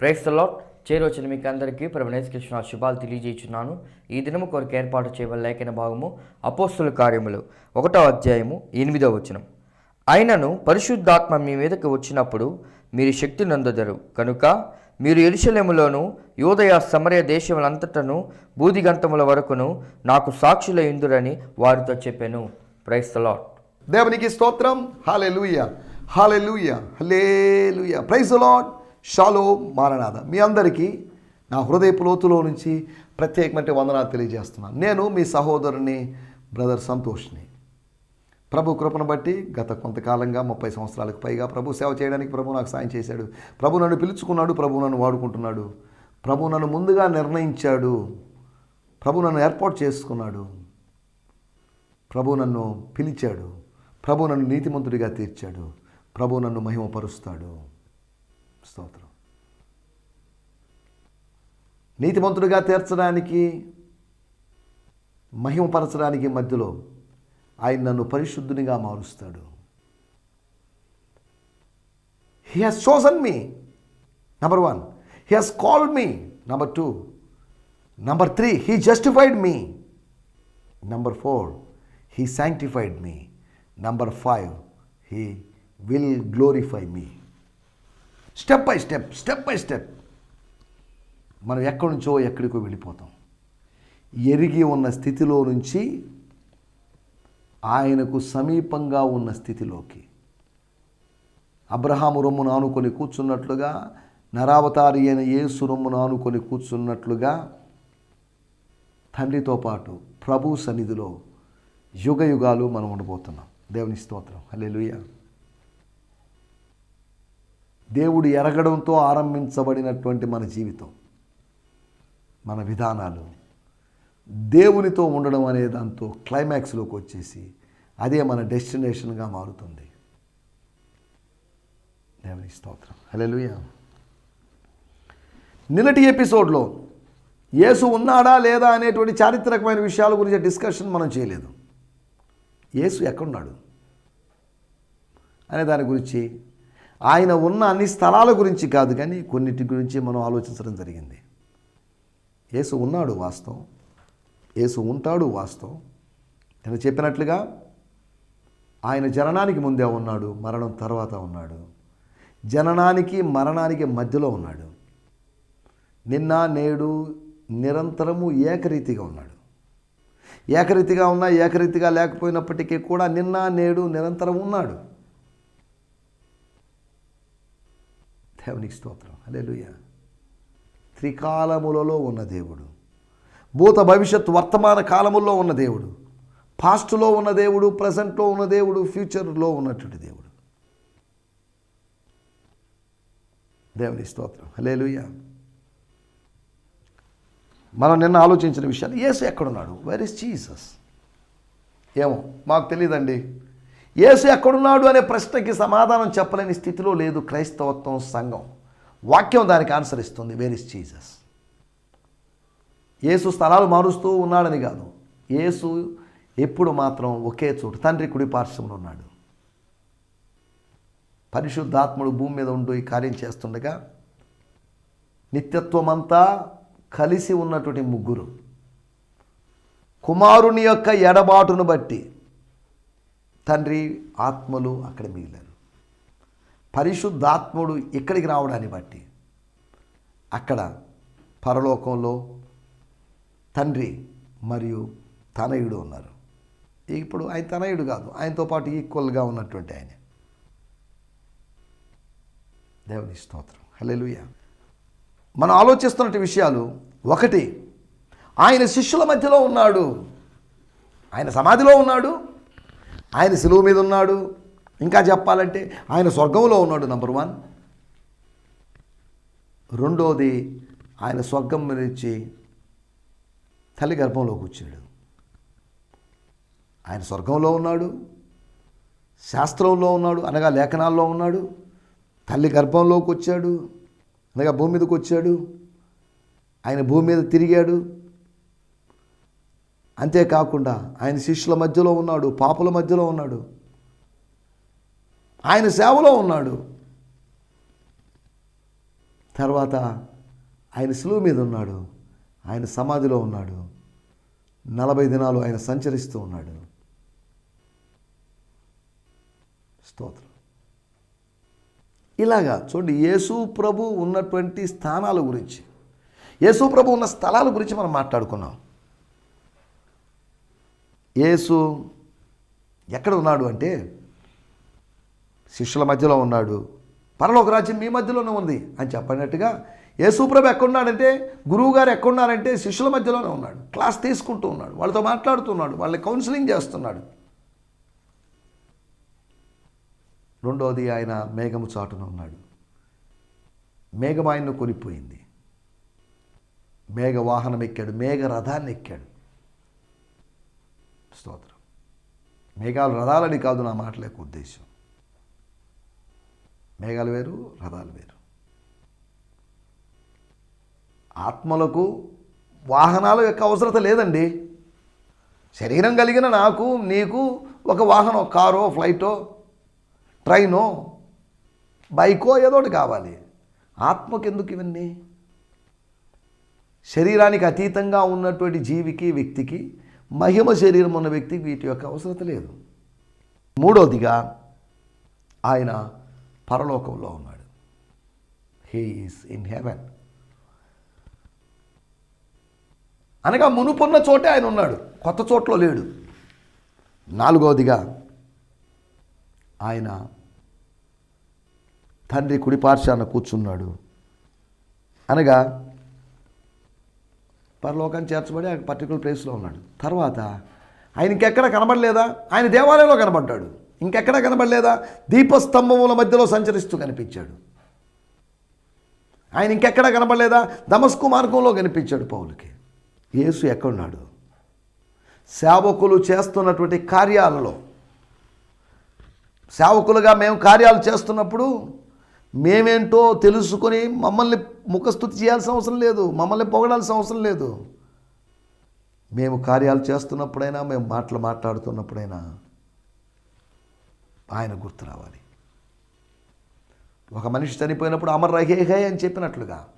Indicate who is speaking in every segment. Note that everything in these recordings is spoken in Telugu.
Speaker 1: ప్రైస్తలో చేరొచ్చిన మీకు అందరికీ ప్రభనేశ్ కృష్ణ శుభాలు తెలియజేస్తున్నాను ఈ దినము కొరకు ఏర్పాటు చేయవల లేఖన భాగము అపోస్తుల కార్యములు. ఒకటో అధ్యాయము ఎనిమిదో వచనం. అయినను పరిశుద్ధాత్మ మీ మీదకి వచ్చినప్పుడు మీరు శక్తి నందదరు. కనుక మీరు ఎరుశలేములోను యోదయ సమరయ దేశములంతటను బూదిగంతముల వరకును నాకు సాక్షుల ఇందురని వారితో చెప్పాను. ప్రైస్తలాట్
Speaker 2: దేవునికి స్తోత్రం. Hallelujah hallelujah praise lot షాలో మారనాథ మీ అందరికీ నా హృదయపు లోతులో నుంచి ప్రత్యేకమైన వందనాలు తెలియజేస్తున్నాను. నేను మీ సహోదరుని బ్రదర్ సంతోష్ని. ప్రభు కృపను బట్టి గత కొంతకాలంగా ముప్పై సంవత్సరాలకు పైగా ప్రభు సేవ చేయడానికి ప్రభు నాకు సాయం చేశాడు. ప్రభు నన్ను పిలుచుకున్నాడు ప్రభు నన్ను వాడుకుంటున్నాడు. ప్రభు నన్ను ముందుగా నిర్ణయించాడు. ప్రభు నన్ను ఏర్పాటు చేసుకున్నాడు. ప్రభు నన్ను పిలిచాడు. ప్రభు నన్ను నీతిమంతుడిగా తీర్చాడు. ప్రభు నన్ను మహిమపరుస్తాడు. స్తోత్రం. నీతిమంతుడిగా తీర్చడానికి మహిమపరచడానికి మధ్యలో ఆయన నన్ను పరిశుద్ధునిగా మారుస్తాడు. He has chosen me number one he has called me number two number three he justified me number four he sanctified me number five he will glorify me step by step step by step. మనం ఎక్కడి నుంచో ఎక్కడికో వెళ్ళిపోతాం. ఎరిగి ఉన్న స్థితిలో నుంచి ఆయనకు సమీపంగా ఉన్న స్థితిలోకి. అబ్రహాము రొమ్మును ఆనుకొని కూర్చున్నట్లుగా నరావతారి అయిన యేసు రొమ్మును ఆనుకొని కూర్చున్నట్లుగా తండ్రితో పాటు ప్రభు సన్నిధిలో యుగ యుగాలు మనం ఉండబోతున్నాం. దేవుని స్తోత్రం. హల్లెలూయ. దేవుడు ఎరగడంతో ఆరంభించబడినటువంటి మన జీవితం మన విధానాలు. దేవునితో ఉండడం అనే దాంతో క్లైమాక్స్లోకి వచ్చేసి అదే మన డెస్టినేషన్గా మారుతుంది. దేవుని స్తోత్రం. లూయ నిన్నటి ఎపిసోడ్లో యేసు ఉన్నాడా లేదా అనేటువంటి చారిత్రకమైన విషయాల గురించి డిస్కషన్ మనం చేయలేదు. యేసు ఎక్కడున్నాడు? అనే దాని గురించి ఆయన ఉన్న అన్ని స్థలాల గురించి కాదు కానీ కొన్నిటి గురించి మనం ఆలోచించడం జరిగింది. యేసు ఉన్నాడు వాస్తవం. యేసు ఉంటాడు వాస్తవం. నేను చెప్పినట్లుగా ఆయన జననానికి ముందే ఉన్నాడు మరణం తర్వాత ఉన్నాడు. జననానికి మరణానికి మధ్యలో ఉన్నాడు. నిన్న నేడు నిరంతరము ఏకరీతిగా ఉన్నాడు. ఏకరీతిగా ఉన్నా ఏకరీతిగా లేకపోయినప్పటికీ కూడా నిన్న నేడు నిరంతరం ఉన్నాడు. దేవునికి స్తోత్రం. అలెలుయ త్రికాలములలో ఉన్న దేవుడు. భూత భవిష్యత్ వర్తమాన కాలముల్లో ఉన్న దేవుడు. పాస్ట్లో ఉన్న దేవుడు ప్రజెంట్లో ఉన్న దేవుడు ఫ్యూచర్లో ఉన్నటువంటి దేవుడు. దేవుని స్తోత్రం. హలేలుయ్య మనం నిన్న ఆలోచించిన విషయాలు యేసు ఎక్కడున్నాడు? వెర్ ఇస్ జీసస్ ఏమో మాకు తెలియదండి యేసు ఎక్కడున్నాడు అనే ప్రశ్నకి సమాధానం చెప్పలేని స్థితిలో లేదు క్రైస్తవత్వం సంఘం. వాక్యం దానికి ఆన్సర్ ఇస్తుంది. వేర్ ఇస్ జీసస్ యేసు స్థలాలు మారుస్తూ ఉన్నాడని కాదు. యేసు ఎప్పుడు మాత్రం ఒకే చోటు తండ్రి కుడి పార్శ్వంలో ఉన్నాడు. పరిశుద్ధాత్ముడు భూమి మీద ఉంటూ ఈ కార్యం చేస్తుండగా నిత్యత్వమంతా కలిసి ఉన్నటువంటి ముగ్గురు కుమారుని యొక్క ఎడబాటును బట్టి తండ్రి ఆత్మలు అక్కడ మిగిలారు. పరిశుద్ధాత్ముడు ఇక్కడికి రావడాన్ని బట్టి అక్కడ పరలోకంలో తండ్రి మరియు తనయుడు ఉన్నారు. ఇప్పుడు ఆయన తనయుడు కాదు ఆయనతో పాటు ఈక్వల్గా ఉన్నటువంటి ఆయన. దేవుని స్తోత్రం. హలెలుయ మనం ఆలోచిస్తున్నటువంటి విషయాలు ఒకటి ఆయన శిష్యుల మధ్యలో ఉన్నాడు ఆయన సమాధిలో ఉన్నాడు ఆయన సిలువ మీద ఉన్నాడు. ఇంకా చెప్పాలంటే ఆయన స్వర్గంలో ఉన్నాడు నంబర్ వన్ రెండోది ఆయన స్వర్గం నుంచి తల్లి గర్భంలోకి వచ్చాడు ఆయన స్వర్గంలో ఉన్నాడు శాస్త్రంలో ఉన్నాడు అనగా లేఖనాల్లో ఉన్నాడు. తల్లి గర్భంలోకి వచ్చాడు అనగా భూమి మీదకి వచ్చాడు. ఆయన భూమి మీద తిరిగాడు. అంతేకాకుండా ఆయన శిష్యుల మధ్యలో ఉన్నాడు పాపుల మధ్యలో ఉన్నాడు. ఆయన సేవలో ఉన్నాడు. తర్వాత ఆయన సులువు మీద ఉన్నాడు. ఆయన సమాధిలో ఉన్నాడు. నలభై దినాలు ఆయన సంచరిస్తూ ఉన్నాడు. స్తోత్రం. ఇలాగా చూడండి యేసు ప్రభు ఉన్నటువంటి స్థానాల గురించి యేసు ప్రభు ఉన్న స్థలాల గురించి మనం మాట్లాడుకున్నాం. యేసు ఎక్కడ ఉన్నాడు అంటే శిష్యుల మధ్యలో ఉన్నాడు. పరలోక రాజ్యం మీ మధ్యలోనే ఉంది అని చెప్పినట్టుగా యేసుప్రభు ఎక్కడున్నాడంటే గురువు గారు ఎక్కడున్నారంటే శిష్యుల మధ్యలోనే ఉన్నాడు. క్లాస్ తీసుకుంటూ ఉన్నాడు. వాళ్ళతో మాట్లాడుతున్నాడు. వాళ్ళని కౌన్సిలింగ్ చేస్తున్నాడు. రెండోది ఆయన మేఘము చాటున ఉన్నాడు. మేఘం ఆయన్ను కొనిపోయింది. మేఘ వాహనం ఎక్కాడు మేఘ రథాన్ని ఎక్కాడు స్తోత్రం. మేఘాలు రథాలని కాదు నా మాటల యొక్క ఉద్దేశం. మేఘాలు వేరు రథాలు వేరు. ఆత్మలకు వాహనాల యొక్క అవసరత లేదండి. శరీరం కలిగిన నాకు నీకు ఒక వాహనం కారో ఫ్లైటో ట్రైనో బైకో ఏదో ఒకటి కావాలి. ఆత్మకెందుకు ఇవన్నీ? శరీరానికి అతీతంగా ఉన్నటువంటి జీవికి వ్యక్తికి మహిమ శరీరం ఉన్న వ్యక్తికి వీటి యొక్క అవసరత లేదు. మూడవదిగా ఆయన పరలోకంలో ఉన్నాడు. హీఈస్ ఇన్ హెవెన్ అనగా మునుపున్న చోటే ఆయన ఉన్నాడు. కొత్త చోట్లో లేడు. నాలుగవదిగా ఆయన తండ్రి కుడిపార్శాన కూర్చున్నాడు. అనగా పరలోకాన్ని చేర్చబడి ఆ పర్టికులర్ ప్లేస్లో ఉన్నాడు. తర్వాత ఆయన ఇంకెక్కడ కనబడలేదా? ఆయన దేవాలయంలో కనబడ్డాడు. ఇంకెక్కడ కనబడలేదా? దీపస్తంభముల మధ్యలో సంచరిస్తూ కనిపించాడు. ఆయన ఇంకెక్కడ కనబడలేదా? దమస్కు మార్గంలో కనిపించాడు పౌలకి. యేసు ఎక్కడున్నాడు? సేవకులు చేస్తున్నటువంటి కార్యాలలో. సేవకులుగా మేము కార్యాలు చేస్తున్నప్పుడు మేమేంటో తెలుసుకొని మమ్మల్ని ముఖస్థుతి చేయాల్సిన అవసరం లేదు మమ్మల్ని పొగడాల్సిన అవసరం లేదు. మేము కార్యాలు చేస్తున్నప్పుడైనా మేము మాటలు మాట్లాడుతున్నప్పుడైనా ఆయన గుర్తు రావాలి. ఒక మనిషి చనిపోయినప్పుడు అమర్ రహేహే అని చెప్పినట్లుగా.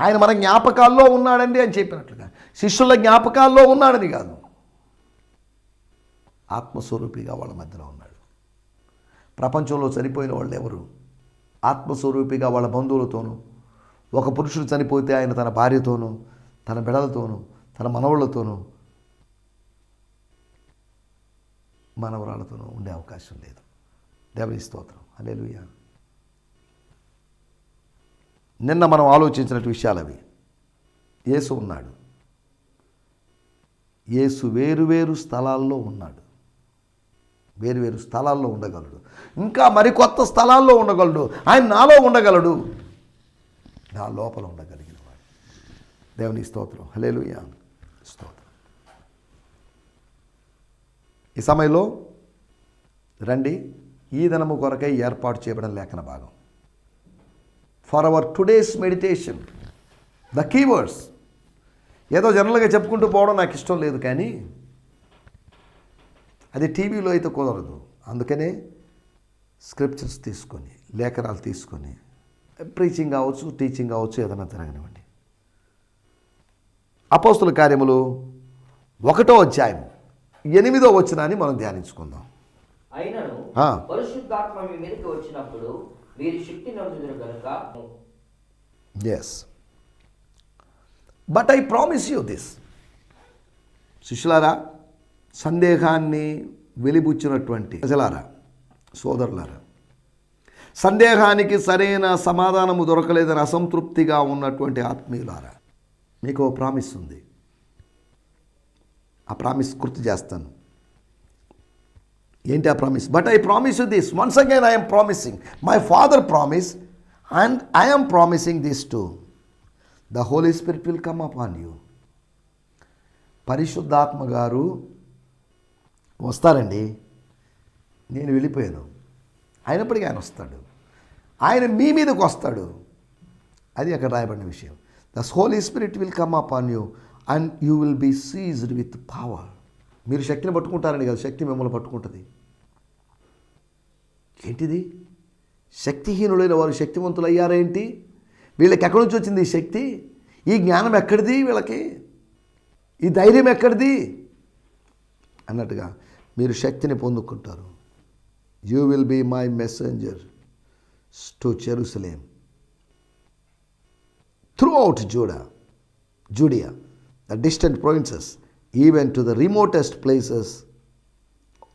Speaker 2: ఆయన మన జ్ఞాపకాల్లో ఉన్నాడండి అని చెప్పినట్లుగా. శిష్యుల జ్ఞాపకాల్లో ఉన్నాడని కాదు. ఆత్మస్వరూపిగా వాళ్ళ మధ్యలో ఉన్నాడు. ప్రపంచంలో చనిపోయిన వాళ్ళు ఎవరు ఆత్మస్వరూపిగా వాళ్ళ బంధువులతోనూ ఒక పురుషుడు చనిపోతే ఆయన తన భార్యతోనూ తన బిడలతోనూ తన మనవళ్ళతోనూ మనవరాలతోనూ ఉండే అవకాశం లేదు. దేవుని స్తోత్రం. హల్లెలూయా. నిన్న మనం ఆలోచించినట్టు విషయాలు అవి. యేసు ఉన్నాడు. యేసు వేరు స్థలాల్లో ఉన్నాడు. వేరువేరు స్థలాల్లో ఉండగలడు. ఇంకా మరికొత్త స్థలాల్లో ఉండగలడు. ఆయన నాలో ఉండగలడు. నా లోపల ఉండగలిగిన వాడు. దేవుని స్తోత్రం. హలేలుయా స్తోత్రం. ఈ సమయంలో రండి. ఈ దినము కొరకై ఏర్పాటు చేయబడిన లేఖన భాగం. For our today's meditation the keywords ఏదో జనరల్గా చెప్పుకుంటూ పోవడం నాకు ఇష్టం లేదు కానీ అది టీవీలో అయితే కుదరదు. అందుకనే స్క్రిప్చర్స్ తీసుకొని లేఖనాలు తీసుకొని ప్రీచింగ్ కావచ్చు టీచింగ్ కావచ్చు ఏదైనా జరగనివ్వండి అపోస్తుల కార్యములు ఒకటో అధ్యాయం ఎనిమిదో వచనాన్ని మనం ధ్యానించుకుందాం.
Speaker 1: అయినను
Speaker 2: ఆ.
Speaker 1: పరిశుద్ధాత్మ మీ మీదకి వచ్చినప్పుడు మీరు శక్తి నొందుదురు కనుక
Speaker 2: yes but I promise you this శిష్యులారా సందేహాన్ని వెలిబుచ్చినటువంటి ప్రజలారా సోదరులారా సందేహానికి సరైన సమాధానము దొరకలేదని అసంతృప్తిగా ఉన్నటువంటి ఆత్మీయులారా మీకు ఓ ప్రామిస్ ఉంది. ఆ ప్రామిస్ గుర్తు చేస్తాను. ఏంటి ఆ promise? But I promise you this. Once again I'm promising. My father promise and I'm promising this too. The holy spirit will come up on you. పరిశుద్ధాత్మ గారు వస్తారండి. నేను వెళ్ళిపోయాను. అయినప్పటికీ ఆయన వస్తాడు. ఆయన మీ మీదకి వస్తాడు. అది అక్కడ రాయబడిన విషయం. The holy spirit will come up on you and you will be seized with power మీరు శక్తిని పట్టుకుంటారని కదా శక్తి మిమ్మల్ని పట్టుకుంటుంది. ఏంటిది? శక్తిహీనులైన వారు శక్తివంతులు అయ్యారేంటి వీళ్ళకి ఎక్కడి నుంచి వచ్చింది ఈ శక్తి? ఈ జ్ఞానం ఎక్కడిది వీళ్ళకి? ఈ ధైర్యం ఎక్కడిది? అన్నట్టుగా మీరు శక్తిని పొందుకుంటారు. You will be my messenger to Jerusalem throughout Judah Judea the distant provinces even to the remotest places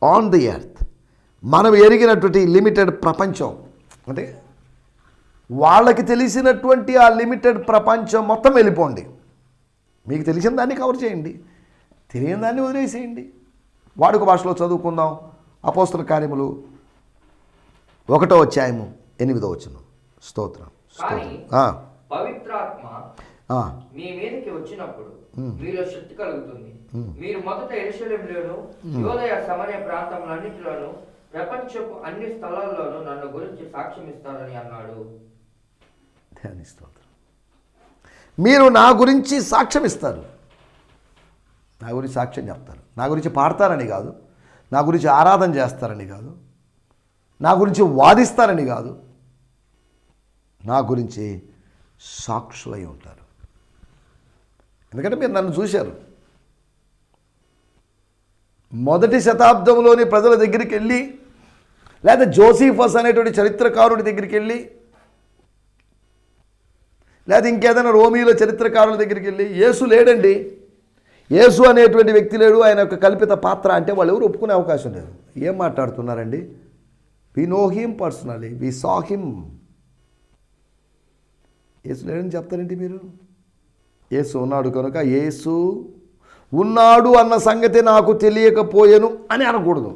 Speaker 2: on the earth మనం ఎరిగినటువంటి లిమిటెడ్ ప్రపంచం అంటే వాళ్ళకి తెలిసినటువంటి ఆ లిమిటెడ్ ప్రపంచం మొత్తం వెళ్ళిపోండి. మీకు తెలిసిన దాన్ని కవర్ చేయండి. తెలియని దాన్ని వదిలేసేయండి. వాడుక భాషలో చదువుకుందాం. అపోస్తుల కార్యములు ఒకటో అధ్యాయము ఎనిమిదో వచ్చును స్తోత్రం స్తోత్రం.
Speaker 1: పవిత్రాత్మ మీ మీదకి వచ్చినప్పుడు మీలో శక్తి కలుగుతుంది. మీరు మొదట ఎరుశలేంలోను యోదయ సమయ ప్రాంతములన్నిటిలోను ప్రపంచపు అన్ని స్థలాల్లోనూ నన్ను గురించి సాక్ష్యం ఇస్తారని అన్నాడు.
Speaker 2: ధ్యాని స్తోత్రం మీరు నా గురించి సాక్ష్యం ఇస్తారు. నా గురించి సాక్ష్యం చెప్తారు. నా గురించి పాడతారని కాదు. నా గురించి ఆరాధన చేస్తారని కాదు. నా గురించి వాదిస్తారని కాదు. నా గురించి సాక్షులై ఉంటారు. ఎందుకంటే మీరు నన్ను చూశారు. మొదటి శతాబ్దంలోని ప్రజల దగ్గరికి వెళ్ళి లేదా జోసీఫస్ అనేటువంటి చరిత్రకారుడి దగ్గరికి వెళ్ళి లేదా ఇంకేదైనా రోమిలో చరిత్రకారుల దగ్గరికి వెళ్ళి యేసు లేడండి యేసు అనేటువంటి వ్యక్తి లేడు ఆయన యొక్క కల్పిత పాత్ర అంటే వాళ్ళు ఎవరు ఒప్పుకునే అవకాశం లేదు. ఏం మాట్లాడుతున్నారండి? We know him personally we saw him యేసు లేడని చెప్తారండి మీరు? యేసు ఉన్నాడు కనుక యేసు ఉన్నాడు అన్న సంగతి నాకు తెలియకపోయాను అని అనకూడదు.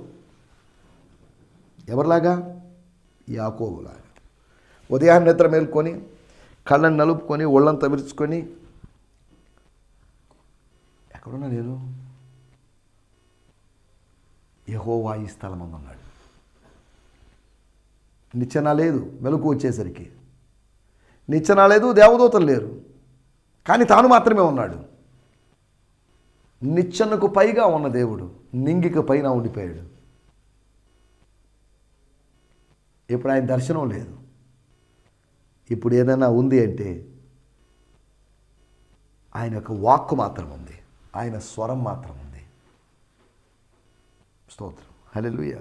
Speaker 2: ఎవరిలాగా? యాకోబులాగా. ఉదయాన్నే నిద్ర మేల్కొని కళ్ళని నలుపుకొని ఒళ్ళంతా విరుచుకొని ఎక్కడున్నా నేను యహోవా ఈ స్థలం ఉన్నాడు నిచ్చెన లేదు మెలకు వచ్చేసరికి. నిచ్చెన లేదు దేవదూతలు లేరు. కానీ తాను మాత్రమే ఉన్నాడు. నిచ్చెనకు పైగా ఉన్న దేవుడు నింగికి పైన ఉండిపోయాడు. ఇప్పుడు ఆయన దర్శనం లేదు. ఇప్పుడు ఏదైనా ఉంది అంటే ఆయన యొక్క వాక్కు మాత్రం ఉంది ఆయన స్వరం మాత్రం ఉంది. స్తోత్రం. హల్లెలూయా.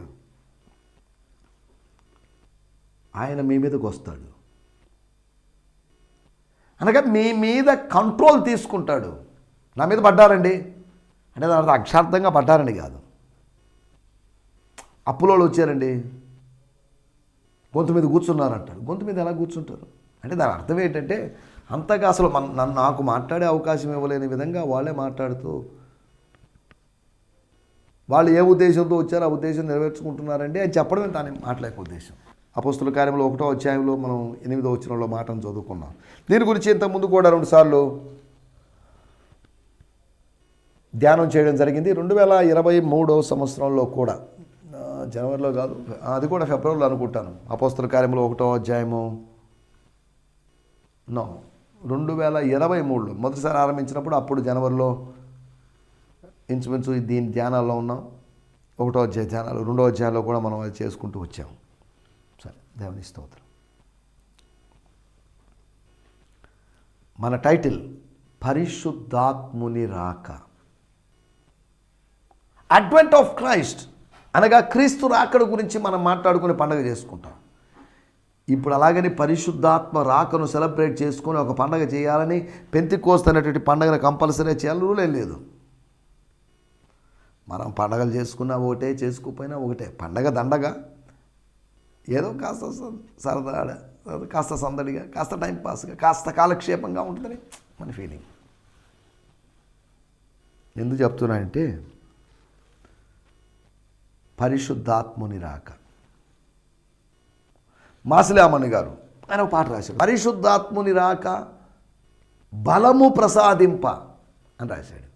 Speaker 2: ఆయన మీ మీదకి వస్తాడు. అనగా మీ మీద కంట్రోల్ తీసుకుంటాడు. నా మీద పడ్డారండి? అంటే దాని అర్థం అక్షార్థంగా పడ్డారని కాదు. అప్పులోళ్ళు వచ్చారండి? గొంతు మీద కూర్చున్నారంటారు. గొంతు మీద ఎలా కూర్చుంటారు? అంటే దాని అర్థం ఏంటంటే అంతగా అసలు మన నన్ను నాకు మాట్లాడే అవకాశం ఇవ్వలేని విధంగా వాళ్ళే మాట్లాడుతూ వాళ్ళు ఏ ఉద్దేశంతో వచ్చారో ఆ ఉద్దేశం నెరవేర్చుకుంటున్నారండి అని చెప్పడమే దాని మాట్లాడే ఉద్దేశం. అపోస్తుల కార్యంలో ఒకటో అధ్యాయంలో మనం ఎనిమిదో వచ్చినలో మాటను చదువుకున్నాం. దీని గురించి ఇంతకుముందు కూడా రెండుసార్లు ధ్యానం చేయడం జరిగింది. రెండు వేల ఇరవై మూడో సంవత్సరంలో కూడా. జనవరిలో కాదు అది కూడా ఫిబ్రవరిలో అనుకుంటాను. అపోస్తుల కార్యంలో ఒకటో అధ్యాయము. నో. రెండు వేల ఇరవై మూడులో మొదటిసారి ఆరంభించినప్పుడు అప్పుడు జనవరిలో ఇంచుమించు దీని ధ్యానాల్లో ఉన్నాం. ఒకటో అధ్యాయ ధ్యానాలు రెండో అధ్యాయంలో కూడా మనం అది చేసుకుంటూ వచ్చాము సరే దేవుని స్తోత్రం. మన టైటిల్ పరిశుద్ధాత్ముని రాక. అడ్వెంట్ ఆఫ్ క్రైస్ట్ అనగా క్రీస్తు రాకడ గురించి మనం మాట్లాడుకుని పండగ చేసుకుంటాం. ఇప్పుడు అలాగని పరిశుద్ధాత్మ రాకను సెలబ్రేట్ చేసుకొని ఒక పండగ చేయాలని పెంతికోస్తు అనేటువంటి పండగను కంపల్సరీ చేయాలని లేదు. మనం పండగలు చేసుకున్నా ఒకటే చేసుకోకపోయినా ఒకటే. పండగ దండగా. ఏదో కాస్త స- సరదాగా కాస్త సందడిగా కాస్త టైంపాస్గా కాస్త కాలక్షేపంగా ఉంటుందని మన ఫీలింగ్ ఎందుకు చెప్తున్నా అంటే పరిశుద్ధాత్ముని రాక. మాసిలామణి గారు ఆయన ఒక పాట రాశాడు. పరిశుద్ధాత్ముని రాక బలము ప్రసాదింప అని రాశాడు.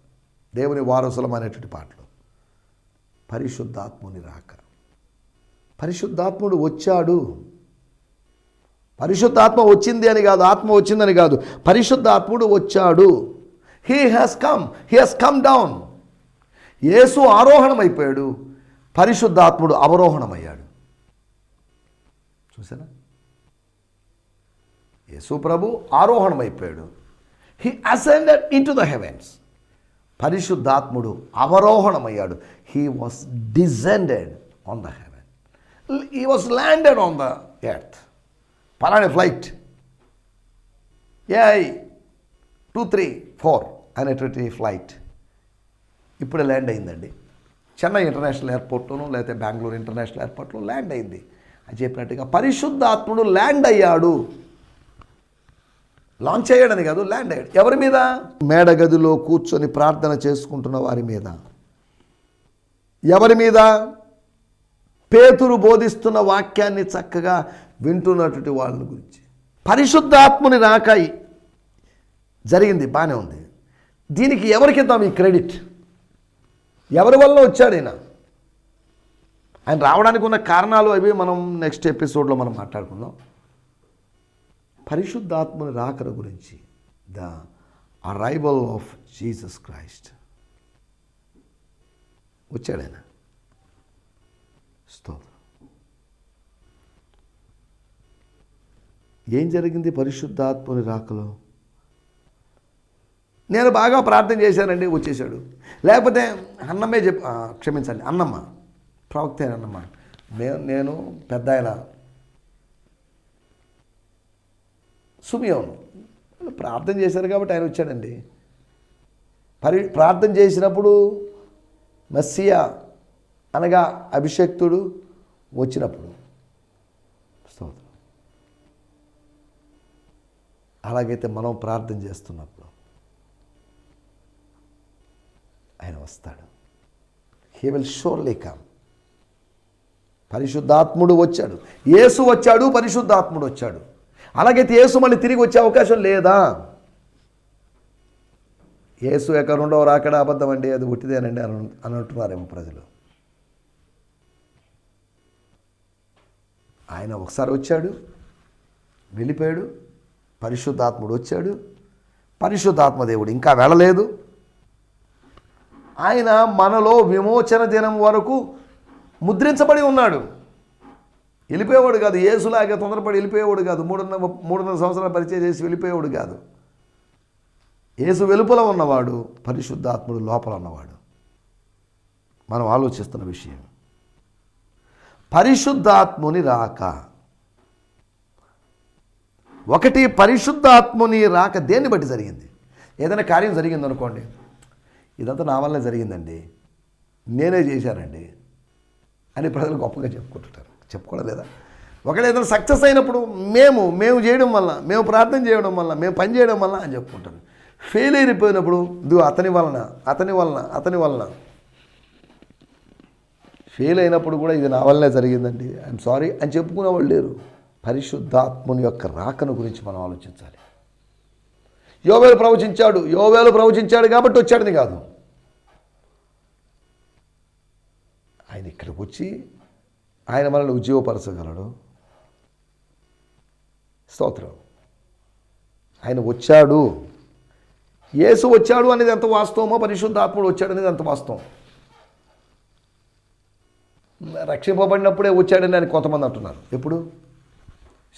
Speaker 2: దేవుని వారసులం అనేటువంటి పాటలు. పరిశుద్ధాత్ముని రాక. పరిశుద్ధాత్ముడు వచ్చాడు. పరిశుద్ధాత్మ వచ్చింది అని కాదు ఆత్మ వచ్చిందని కాదు. పరిశుద్ధాత్ముడు వచ్చాడు. He has come he has come down యేసు ఆరోహణమైపోయాడు. పరిశుద్ధాత్ముడు అవరోహణమయ్యాడు. చూసారా యేసు ప్రభు ఆరోహణమైపోయాడు. He ascended in to the heavens పరిశుద్ధాత్ముడు అవరోహణమయ్యాడు. He was descended on the heaven he was landed on the earth పలానే flight AI two three four అనేటువంటి ఫ్లైట్ ఇప్పుడే ల్యాండ్ అయిందండి. చెన్నై ఇంటర్నేషనల్ ఎయిర్పోర్ట్లోనూ లేకపోతే బెంగళూరు ఇంటర్నేషనల్ ఎయిర్పోర్ట్లో ల్యాండ్ అయింది. అని చెప్పినట్టుగా పరిశుద్ధాత్ముడు ల్యాండ్ అయ్యాడు. లాంచ్ అయ్యాడని కాదు ల్యాండ్ అయ్యాడు. ఎవరి మీద? మేడగదిలో కూర్చొని ప్రార్థన చేసుకుంటున్న వారి మీద. ఎవరి మీద? పేతురు బోధిస్తున్న వాక్యాన్ని చక్కగా వింటున్నటువంటి వాళ్ళ గురించి. పరిశుద్ధాత్ముని రాక జరిగింది బాగానే ఉంది. దీనికి ఎవరికి ఇద్దాం ఈ క్రెడిట్? ఎవరి వల్ల వచ్చాడు ఈయన? ఆయన రావడానికి ఉన్న కారణాలు అవి మనం నెక్స్ట్ ఎపిసోడ్లో మనం మాట్లాడుకుందాం. పరిశుద్ధాత్మని రాకడ గురించి the arrival of Jesus Christ వచ్చాడు ఆయన. స్తోత్రం. ఏం జరిగింది పరిశుద్ధాత్మని రాకలో? నేను బాగా ప్రార్థన చేశానండి వచ్చేసాడు లేకపోతే అన్నమే చెప్ క్షమించండి అన్నమ్మ. ప్రవక్త అయిన మేము నేను నేను పెద్ద ఆయన సుమియోను ప్రార్థన చేశారు కాబట్టి ఆయన వచ్చాడండి. పరి ప్రార్థన చేసినప్పుడు మస్సియా అనగా అభిషక్తుడు వచ్చినప్పుడు. స్తోత్రం. అలాగైతే మనం ప్రార్థన చేస్తున్నప్పుడు ఆయన వస్తాడు. He will surely come. పరిశుద్ధాత్ముడు వచ్చాడు. యేసు వచ్చాడు పరిశుద్ధాత్ముడు వచ్చాడు. అలాగైతే యేసు మళ్ళీ తిరిగి వచ్చే అవకాశం లేదా? యేసు యొక్క రెండవ రాకడ అబద్ధం అండి అది ఉట్టిదేనండి అని అని అంటున్నారేమో ప్రజలు. ఆయన ఒకసారి వచ్చాడు వెళ్ళిపోయాడు పరిశుద్ధాత్ముడు వచ్చాడు పరిశుద్ధాత్మ దేవుడు ఇంకా వెళ్ళలేదు. ఆయన మనలో విమోచన దినం వరకు ముద్రించబడి ఉన్నాడు. వెళ్ళిపోయేవాడు కాదు. ఏసులాగా తొందరపడి వెళ్ళిపోయేవాడు కాదు. మూడున్నర మూడున్నర సంవత్సరాలు పరిచయం చేసి వెళ్ళిపోయేవాడు కాదు. ఏసు వెలుపల ఉన్నవాడు పరిశుద్ధాత్ముడు లోపల ఉన్నవాడు. మనం ఆలోచిస్తున్న విషయం. పరిశుద్ధాత్ముని రాక. ఒకటి పరిశుద్ధాత్ముని రాక దేన్ని బట్టి జరిగింది? ఏదైనా కార్యం జరిగింది అనుకోండి ఇదంతా నా వల్లే జరిగిందండి. నేనే చేశానండి. అని ప్రజలు గొప్పగా చెప్పుకుంటుంటారు. చెప్పుకోవడం లేదా ఒకవేళ ఏదైనా సక్సెస్ అయినప్పుడు మేము మేము చేయడం వల్ల మేము ప్రార్థన చేయడం వల్ల మేము పని చేయడం వల్ల అని చెప్పుకుంటారు. ఫెయిల్ అయిపోయినప్పుడు ఇదిగో అతని వలన అతని వలన అతని వలన. ఫెయిల్ అయినప్పుడు కూడా ఇది నా వల్లనే జరిగిందండి. ఐఎమ్ సారీ అని చెప్పుకునే వాళ్ళు లేరు. పరిశుద్ధాత్ముని యొక్క రాకను గురించి మనం ఆలోచించాలి. యోవేలు ప్రవచించాడు యోవేలు ప్రవచించాడు కాబట్టి వచ్చాడని కాదు ఆయన ఇక్కడికి వచ్చి ఆయన మనల్ని ఉద్యోగపరచగలడు స్తోత్రం. ఆయన వచ్చాడు. యేసు వచ్చాడు అనేది ఎంత వాస్తవమో పరిశుద్ధాత్ముడు వచ్చాడు అనేది ఎంత వాస్తవం? రక్షింపబడినప్పుడే వచ్చాడని అని కొంతమంది అంటున్నారు. ఎప్పుడు?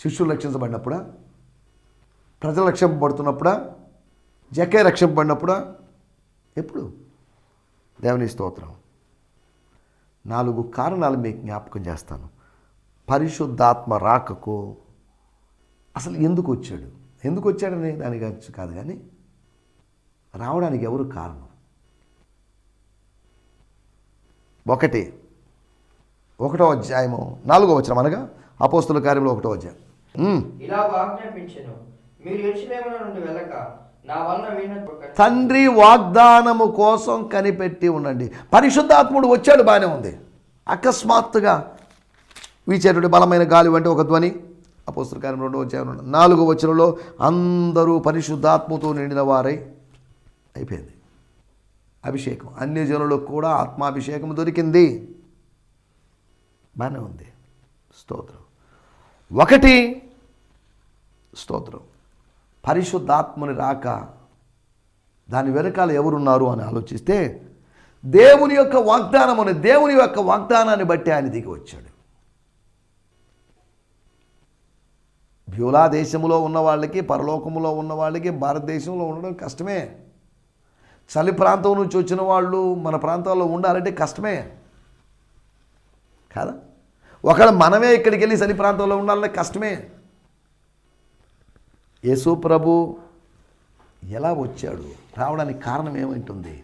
Speaker 2: శిష్యులు రక్షించబడినప్పుడా? ప్రజలు రక్షింపబడుతున్నప్పుడా? జకే రక్షింపబడినప్పుడా? ఎప్పుడు? దేవుని స్తోత్రం. నాలుగు కారణాలు మీకు జ్ఞాపకం చేస్తాను. పరిశుద్ధాత్మ రాకకు అసలు ఎందుకు వచ్చాడు? ఎందుకు వచ్చాడనే దాని గురించి కాదు కానీ రావడానికి ఎవరు కారణం? ఒకటి ఒకటో అధ్యాయము నాలుగో వచ్చిన అనగా అపోస్తుల కార్యంలో ఒకటో అధ్యాయం. తండ్రి వాగ్దానము కోసం కనిపెట్టి ఉండండి. పరిశుద్ధాత్ముడు వచ్చాడు బాగానే ఉంది. అకస్మాత్తుగా వీచేటువంటి బలమైన గాలి వంటి ఒక ధ్వని అపోస్తకారం రెండో వచ్చారు నాలుగో వచనంలో అందరూ పరిశుద్ధాత్మతో నిండిన వారై అయిపోయింది. అభిషేకం. అన్ని జనులకు కూడా ఆత్మాభిషేకం దొరికింది. బాగానే ఉంది. స్తోత్రం. ఒకటి స్తోత్రం. పరిశుద్ధాత్మని రాక దాని వెనకాల ఎవరున్నారు అని ఆలోచిస్తే దేవుని యొక్క వాగ్దానం అని దేవుని యొక్క వాగ్దానాన్ని బట్టి ఆయన దిగి వచ్చాడు. బ్యూలా దేశంలో ఉన్న వాళ్ళకి పరలోకములో ఉన్న వాళ్ళకి భారతదేశంలో ఉండడం కష్టమే. చలి ప్రాంతం నుంచి వచ్చిన వాళ్ళు మన ప్రాంతాల్లో ఉండాలంటే కష్టమే. కాదా? ఒకవేళ మనమే ఇక్కడికి వెళ్ళి చలి ప్రాంతంలో ఉండాలంటే కష్టమే. యేసు ప్రభు ఎలా వచ్చాడు? రావడానికి కారణం ఏమంటుంది?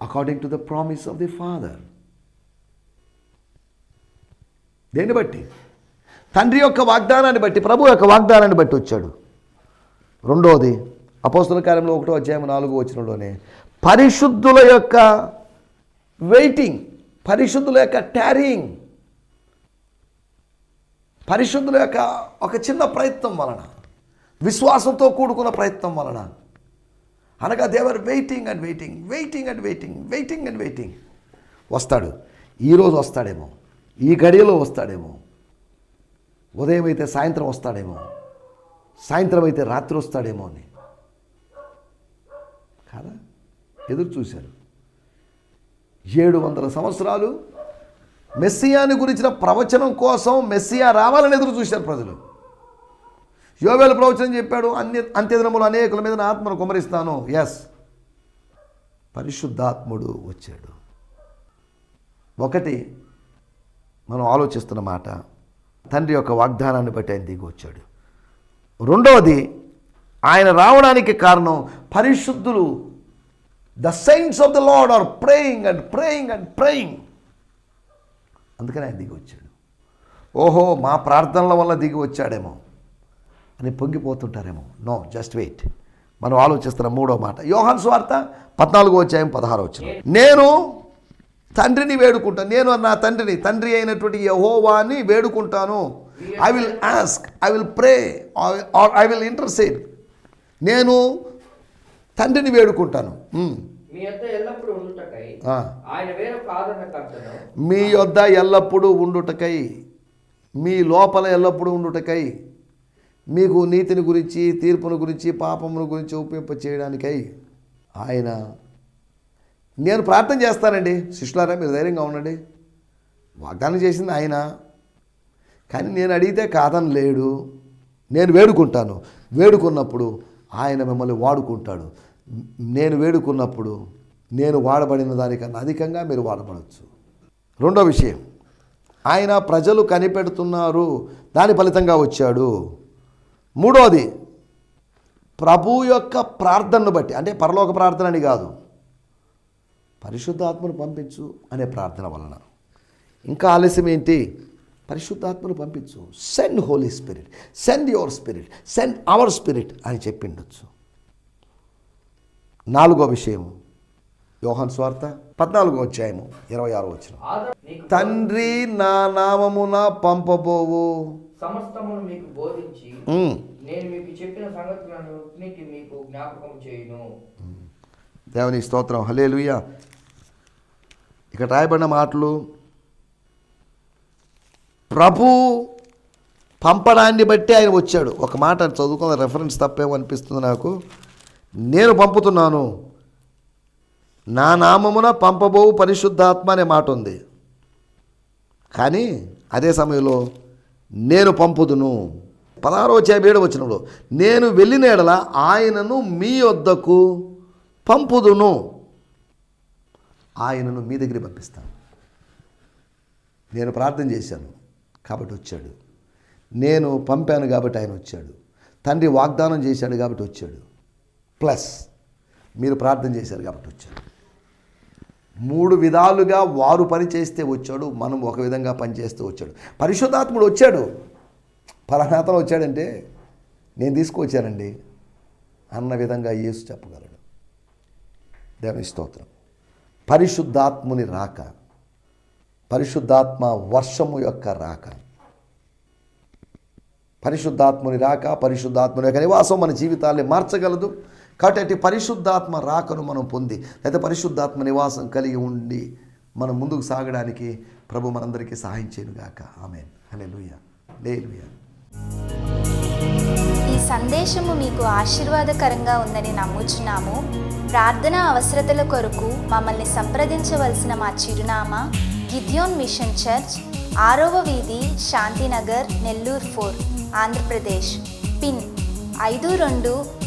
Speaker 2: According to the promise of the father దేన్ని బట్టి? తండ్రి యొక్క వాగ్దానాన్ని బట్టి ప్రభు యొక్క వాగ్దానాన్ని బట్టి వచ్చాడు. రెండవది అపోస్తుల కార్యంలో ఒకటో అధ్యాయం నాలుగో వచ్చినలోనే పరిశుద్ధుల యొక్క వెయిటింగ్ పరిశుద్ధుల యొక్క ట్యారింగ్ పరిశుద్ధుల యొక్క ఒక చిన్న ప్రయత్నం వలన విశ్వాసంతో కూడుకున్న ప్రయత్నం వలన. అనగా they're waiting and waiting waiting and waiting waiting and waiting. వస్తాడు. ఈరోజు వస్తాడేమో. ఈ గడియలో వస్తాడేమో. ఉదయం అయితే సాయంత్రం వస్తాడేమో. సాయంత్రం అయితే రాత్రి వస్తాడేమో అని. కాదా? ఎదురు చూశారు. ఏడు వందల సంవత్సరాలు మెస్సియాని గురించిన ప్రవచనం కోసం మెస్సియా రావాలని ఎదురు చూశారు ప్రజలు. యోవేల ప్రవచనం చెప్పాడు అన్ని అంత్యదినములు అనేకుల మీద నా ఆత్మను కుమరిస్తాను ఎస్ పరిశుద్ధాత్ముడు వచ్చాడు. ఒకటి మనం ఆలోచిస్తున్న మాట తండ్రి యొక్క వాగ్దానాన్ని బట్టి ఆయన దిగి వచ్చాడు. రెండవది ఆయన రావడానికి కారణం పరిశుద్ధులు the saints of the lord are praying and praying and praying అందుకని ఆయన దిగి వచ్చాడు ఓహో మా ప్రార్థనల వల్ల దిగి వచ్చాడేమో అని పొంగిపోతుంటారేమో. No just wait. మనం ఆలోచిస్తున్న మూడో మాట. యోహన్ స్వార్త పద్నాలుగో అధ్యాయం పదహారు వచ్చిన నేను తండ్రిని వేడుకుంటాను. నేను నా తండ్రిని తండ్రి అయినటువంటి యహోవాని వేడుకుంటాను. I will ask I will pray or I will intercede నేను తండ్రిని వేడుకుంటాను. Hmm.
Speaker 1: మ్.
Speaker 2: యొద్ద ఎల్లప్పుడూ ఉండుటకై మీ లోపల ఎల్లప్పుడూ ఉండుటకై మీకు నీతిని గురించి తీర్పును గురించి పాపమును గురించి ఒప్పింప చేయడానికై ఆయన నేను ప్రార్థన చేస్తానండి. శిష్యులారా మీరు ధైర్యంగా ఉండండి. వాగ్దానం చేసింది ఆయన. కానీ నేను అడిగితే కాదని లేడు. నేను వేడుకుంటాను. వేడుకున్నప్పుడు ఆయన మిమ్మల్ని వాడుకుంటాడు. నేను వేడుకున్నప్పుడు నేను వాడబడిన దానికన్నా అధికంగా మీరు వాడబడవచ్చు రెండో విషయం ఆయన ప్రజలు కనిపెడుతున్నారు దాని ఫలితంగా వచ్చాడు. మూడోది ప్రభు యొక్క ప్రార్థనను బట్టి అంటే పరలోక ప్రార్థన అని కాదు పరిశుద్ధాత్మను పంపించు అనే ప్రార్థన వలన. ఇంకా ఆలస్యం ఏంటి? పరిశుద్ధాత్మను పంపించు. Send holy spirit send your spirit send our spirit అని చెప్పిండొచ్చు. నాలుగో విషయం యోహన్ స్వార్థ పద్నాలుగో అధ్యాయము ఇరవై ఆరో వచ్చిన తండ్రి నా నామమున పంపబోవు.
Speaker 1: సమస్తమును మీకు బోధించి
Speaker 2: ఉమ్.
Speaker 1: నేను మీకు చెప్పిన సంగతులను మీకు జ్ఞాపకం చేయును.
Speaker 2: దేవుని స్తోత్రం. హలేలుయ ఇక్కడ రాయబడిన మాటలు ప్రభు పంపడాన్ని బట్టి ఆయన వచ్చాడు. ఒక మాట చదువుకున్న రెఫరెన్స్ తప్పేమో అనిపిస్తుంది నాకు. నేను పంపుతున్నాను. నా నామమున పంపబోవు పరిశుద్ధాత్మ అనే మాట ఉంది. కానీ అదే సమయంలో నేను పంపుదును. పదహారో ఏడు వచ్చినప్పుడు నేను వెళ్ళిన ఎడల ఆయనను మీ వద్దకు పంపుదును. ఆయనను మీ దగ్గర పంపిస్తాను. నేను ప్రార్థన చేశాను కాబట్టి వచ్చాడు. నేను పంపాను కాబట్టి ఆయన వచ్చాడు. తండ్రి వాగ్దానం చేశాడు కాబట్టి వచ్చాడు. ప్లస్ మీరు ప్రార్థన చేశారు కాబట్టి వచ్చాడు మూడు విధాలుగా వారు పని చేస్తే వచ్చాడు మనం ఒక విధంగా పనిచేస్తూ వచ్చాడు. పరిశుద్ధాత్ముడు వచ్చాడు. ఫలనాథం వచ్చాడంటే నేను తీసుకువచ్చానండి అన్న విధంగా యేసు చెప్పగలడు. దేవుని స్తోత్రం. పరిశుద్ధాత్ముని రాక పరిశుద్ధాత్మ వర్షము యొక్క రాక. పరిశుద్ధాత్ముని రాక పరిశుద్ధాత్ముని యొక్క నివాసం మన జీవితాల్ని మార్చగలదు. కాబట్టి అటు పరిశుద్ధాత్మ రాకను మనం పొంది లేదా పరిశుద్ధాత్మ నివాసం కలిగి ఉండి మనం ముందుకు సాగడానికి ప్రభు మనందరికీ సహాయం చేయనుగాక. ఆమె హలే లూయ లేలుయా
Speaker 3: ఈ సందేశము మీకు ఆశీర్వాదకరంగా ఉందని నమ్ముచున్నాము. ప్రార్థన అవసరతల కొరకు మమ్మల్ని సంప్రదించవలసిన మా చిరునామా గిద్యోన్ మిషన్ చర్చ్ ఆరవ వీధి శాంతినగర్ నెల్లూరు ఫోర్ ఆంధ్రప్రదేశ్. పిన్ ఐదు రెండు